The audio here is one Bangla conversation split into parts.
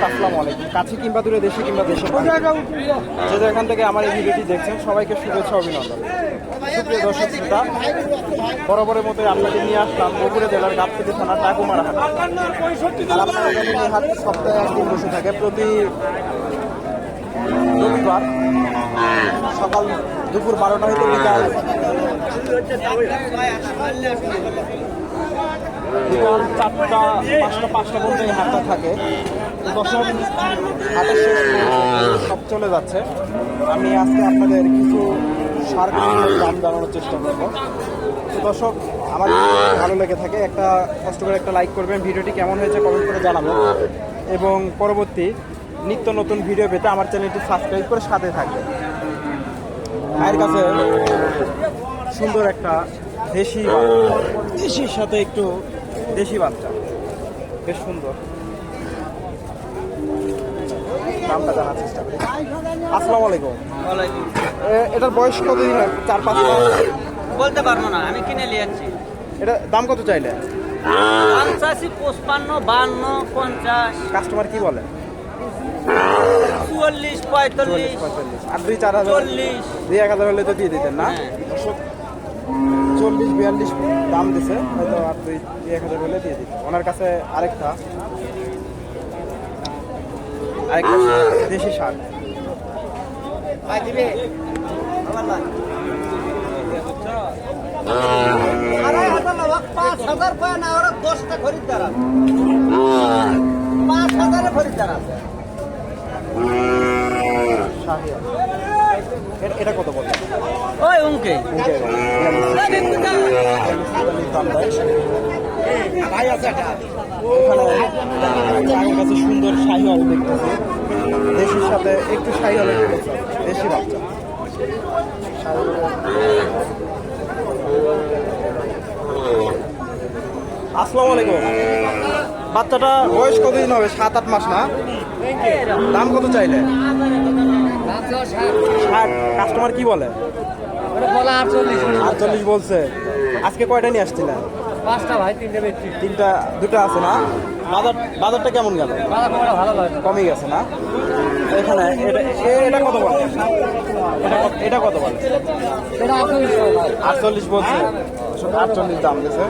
দর্শক আসসালামু আলাইকুম। কাছে কিংবা দূরে, দেশে কিংবা দেশে যে যেখান থেকে আমার এই ভিডিওটি দেখছেন, সবাইকে শুভেচ্ছা, অভিনন্দন। সুপ্রিয় দর্শক, শ্রোতা, বরাবরের মতো আপনাদের নিয়ে আসলাম বগুড়া জেলার গাবতলী থানার টাকুমারা হাট। আর আপনারা হাট সপ্তাহে একদিন বসে থাকে। প্রতি রবিবার সকাল দুপুর বারোটা হইতে বিকাল বিকাল চারটা, পাঁচটা পাঁচটা পর্যন্ত হাটটা থাকে। হাটের শেষ সব চলে যাচ্ছে। আমি আজকে আপনাদের কিছু সার দাম জানানোর চেষ্টা করব। তো দর্শক, আমার ভালো লেগে থাকে, একটা কষ্ট করে একটা লাইক করবেন। ভিডিওটি কেমন হয়েছে কমেন্ট করে জানাবেন। এবং পরবর্তী নিত্য নতুন ভিডিও পেতে আমার চ্যানেলটি সাবস্ক্রাইব করে সাথে থাকবেন। মায়ের কাছে সুন্দর একটা দেশি দেশির সাথে একটু দেশি বাচ্চা। বেশ সুন্দর। নামটা জানার চেষ্টা করি। আসসালামু আলাইকুম। এটার বয়স কতদিন হয়? চার পাঁচ বলতে পারব না আমি কিনে নিয়েছি এটা দাম কত চাইলে? পঞ্চাশি পঁচপান্ন বান্ন পঞ্চাশ। কাস্টমার কি বলে? চুয়াল্লিশ পঁয়তাল্লিশ। পঁয়তাল্লিশ। আর দুই চার হাজার চল্লিশ। দুই এক হাজার হলে তো দিয়ে দিতেন না? হ্যাঁ। চল্লিশ বিয়াল্লিশ দাম দিছে হয়তো আর দুই এক হাজার হলে দিয়ে দিত ওনার কাছে আরেকটা। আরেকটা দেশি সার পাঁচ হাজার পায় না ওরা দশটা খরিদ্দার আছে। পাঁচ হাজারে খরিদ্দার আছে। এটা- কত বলে? ওই এখানে কাছে সুন্দর শাহি হল দেখতেছে। দেশির সাথে একটু শাহি হলে দেশি বাচ্চা। আসসালামু আলাইকুম। বাচ্চাটা বয়স কতদিন হবে? সাত আট মাস না? দাম কত চাইলে? ষাট কাস্টমার কি বলে? আটচল্লিশ। বলছে। আজকে কয়টা নিয়ে আসছিলেন পাঁচটা ভাই তিনটে ব্যক্তি তিনটা দুটো আছে না? বাজার বাজারটা কেমন গেল? ভালো কমে গেছে না? এখানে এটা এটা কত বলে? এটা কত- এটা কত বলে? আটচল্লিশ বলছে। আটচল্লিশ দাম দিয়েছে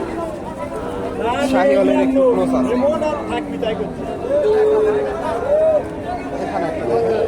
শাহি হলের একটু ক্লোজ আছে এখানে একটা দেখেন।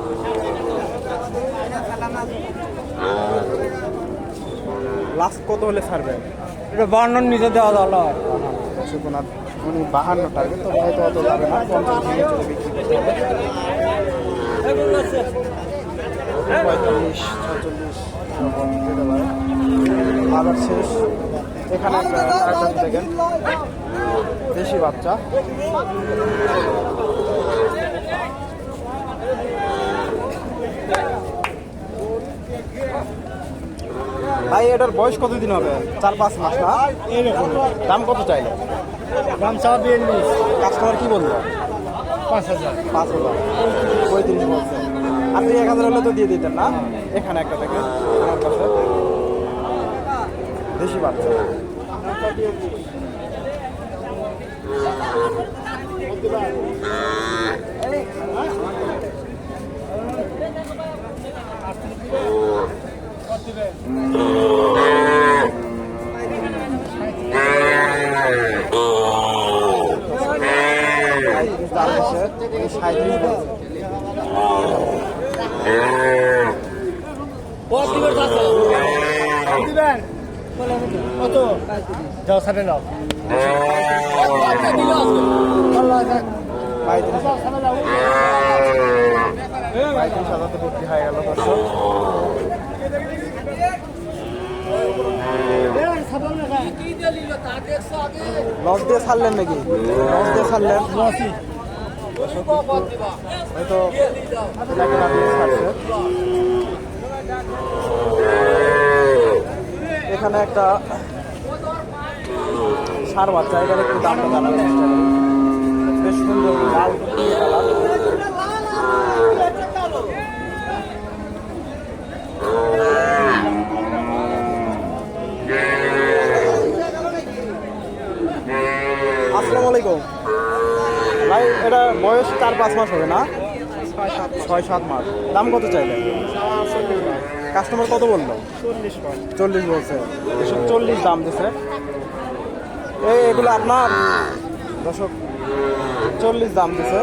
লাস্ট কত হলে ছাড়বেন এটা বর্ণন নিচে দেওয়া দর্শক ওনার উনি বাহান্ন টার্গেট তো হয়তো অত যাবে না পঞ্চাশ ভেঙে চলে বিক্রি পঁয়তাল্লিশ ছচল্লিশ আবার শেষ। এখানে দেখেন। দেশি বাচ্চা। ভাই এটার বয়স কতদিন হবে? চার পাঁচ মাস না? দাম কত চাইলে? দাম চা বিয়াল্লিশ। কাস্টমার কি বলল? পাঁচ হাজার। পাঁচ হাজার। পঁয়ত্রিশ বলছে। আপনি এক হাজার হলে তো দিয়ে দিতেন না? এখানে একটা থেকে। আমার কাছে দেশি বাচ্চা সাঁইত্রিশ কত যাও সাড়ে নাও পঁয়ত্রিশ হাজার ভর্তি হয়ে গেল লস দিয়ে ছাড়লেন নাকি? লস দিয়ে ছাড়লেন? হয়তো এখানে একটা সার বাচ্চা এটার একটু দামটা জানার বেশ সুন্দর লাল আসসালামু আলাইকুম ভাই এটা বয়স চার পাঁচ মাস হবে না? ছয় সাত মাস। দাম কত চাইলে? কাস্টমার কত বলল? চল্লিশ বলছে। এসব চল্লিশ দাম দিছে। এই, এগুলো আপনার? দর্শক, চল্লিশ দাম দিছে।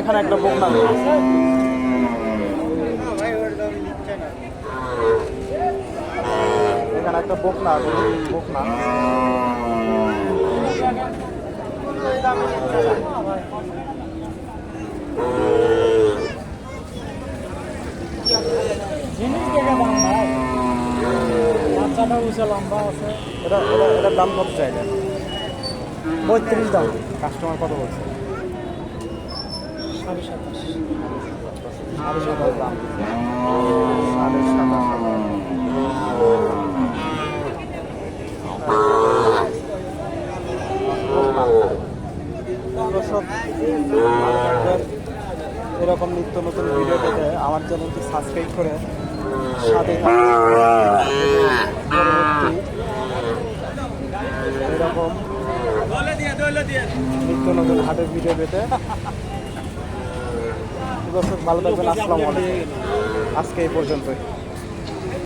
এখানে একটা বকনা। এখানে একটা বকনা বকনা। বাচ্চাটা উঁচা লম্বা আছে এটা এটা দাম কত চাইলে? বত্রিশ দাম। কাস্টমার কত বলছে? দাম দর্শক, আপনাদের এরকম নিত্য নতুন ভিডিও পেতে আমার চ্যানেলটি সাবস্ক্রাইব করে সাথে। এরকম নিত্য নতুন হাটের ভিডিও পেতে। ভালো থাকবেন। আসসালামু আলাইকুম। আজকে এই পর্যন্তই।